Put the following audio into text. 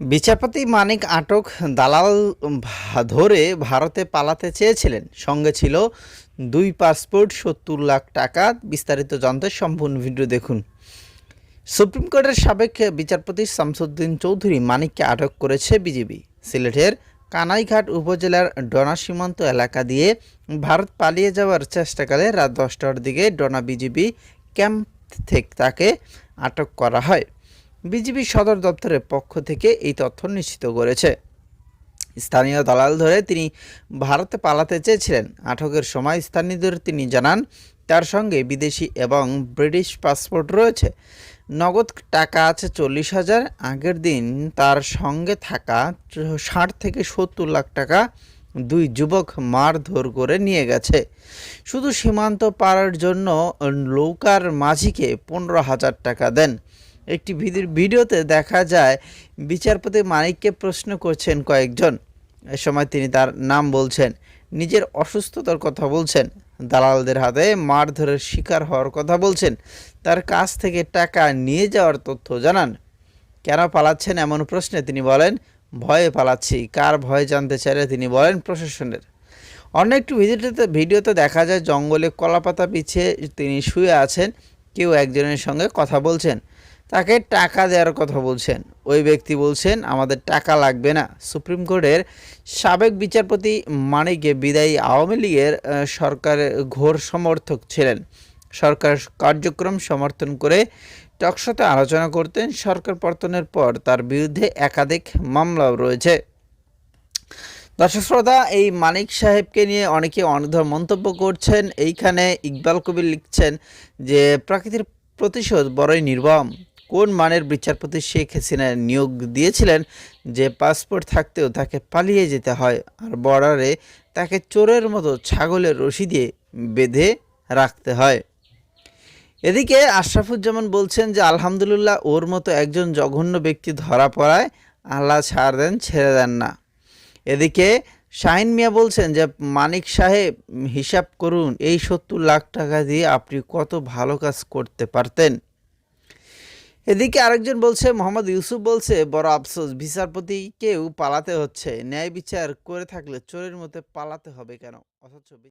বিচারপতি মানিক আটক দালাল ধরে ভারতে পালাতে চেয়েছিলেন। সঙ্গে ছিল দুই পাসপোর্ট, সত্তর লাখ টাকা। বিস্তারিত জানতে সম্পূর্ণ ভিডিও দেখুন। সুপ্রিম কোর্টের সাবেক বিচারপতি শামসুদ্দিন চৌধুরী মানিককে আটক করেছে বিজেপি সিলেটের কানাইঘাট উপজেলার ডনা সীমান্ত এলাকা দিয়ে ভারত পালিয়ে যাওয়ার চেষ্টাকালে রাত দশটার দিকে ডনা বিজেপি ক্যাম্প থেকে তাকে আটক করা হয়। বিজেপি সদর দপ্তরের পক্ষ থেকে এই তথ্য নিশ্চিত করেছে। স্থানীয় দালাল ধরে তিনি ভারতে পালাতে চেয়েছিলেন। আটকের সময় স্থানীয়দের তিনি জানান, তার সঙ্গে বিদেশি এবং ব্রিটিশ পাসপোর্ট রয়েছে। নগদ টাকা আছে চল্লিশ হাজার, আগের দিন তার সঙ্গে থাকা ষাট থেকে সত্তর লাখ টাকা দুই যুবক মারধর করে নিয়ে গেছে। শুধু সীমান্ত পারের জন্য নৌকার মাঝিকে পনেরো হাজার টাকা দেন। একটি ভিডিওতে দেখা যায় বিচারপতি মানিককে প্রশ্ন করছেন কয়েকজন। এ সময় তিনি তার নাম বলছেন, নিজের অসুস্থতার কথা বলছেন, দালালদের হাতে মারধরের শিকার হওয়ার কথা বলছেন, তার কাছ থেকে টাকা নিয়ে যাওয়ার তথ্য জানান। কেন পালাচ্ছেন এমন প্রশ্নে তিনি বলেন, ভয়ে পালাচ্ছি, কার ভয় জানতে চাইলে তিনি বলেন প্রশাসনের। অন্য একটু ভিডিওতে ভিডিওতে দেখা যায়, জঙ্গলে কলাপাতা পিছিয়ে তিনি শুয়ে আছেন, কেউ একজনের সঙ্গে কথা বলছেন। তাকে টাকা দেওয়ার কথা বলছেন। ওই ব্যক্তি বলছেন, আমাদের টাকা লাগবে না। সুপ্রিম কোর্টের সাবেক বিচারপতি মানিকে বিদায়ী আওয়ামী লীগের সরকারের ঘোর সমর্থক ছিলেন। সরকার কার্যক্রম সমর্থন করে টকশোতে আলোচনা করতেন। সরকার পর্তনের পর তার বিরুদ্ধে একাধিক মামলাও রয়েছে। দর্শক শ্রোতা, এই মানিক সাহেবকে নিয়ে অনেকে অনেক মন্তব্য করছেন। এইখানে ইকবাল কবির লিখছেন যে, প্রাকৃতির প্রতিশোধ বড়ই নির্মম। কোন মানের বিচারপতি শেখ হাসিনা নিয়োগ দিয়েছিলেন যে পাসপোর্ট থাকতেও তাকে পালিয়ে যেতে হয় আর বর্ডারে তাকে চোরের মতো ছাগলের রশি দিয়ে বেঁধে রাখতে হয়। এদিকে আশরাফুজ্জামান বলছেন যে, আলহামদুলিল্লাহ, ওর মতো একজন জঘন্য ব্যক্তি ধরা পড়ায়, আল্লাহ ছাড় দেন, ছেড়ে দেন না। এদিকে শাহিন মিয়া বলছেন যে, মানিক সাহেব, হিসাব করুন, এই সত্তর লাখ টাকা দিয়ে আপনি কত ভালো কাজ করতে পারতেন। এদিকে আরেকজন বলছে, মোহাম্মদ ইউসুফ বলছে, বড় আফসোস, বিচারপতিকেও পালাতে হচ্ছে। ন্যায় বিচার করে থাকলে চোরের মতো পালাতে হবে কেন? অথচ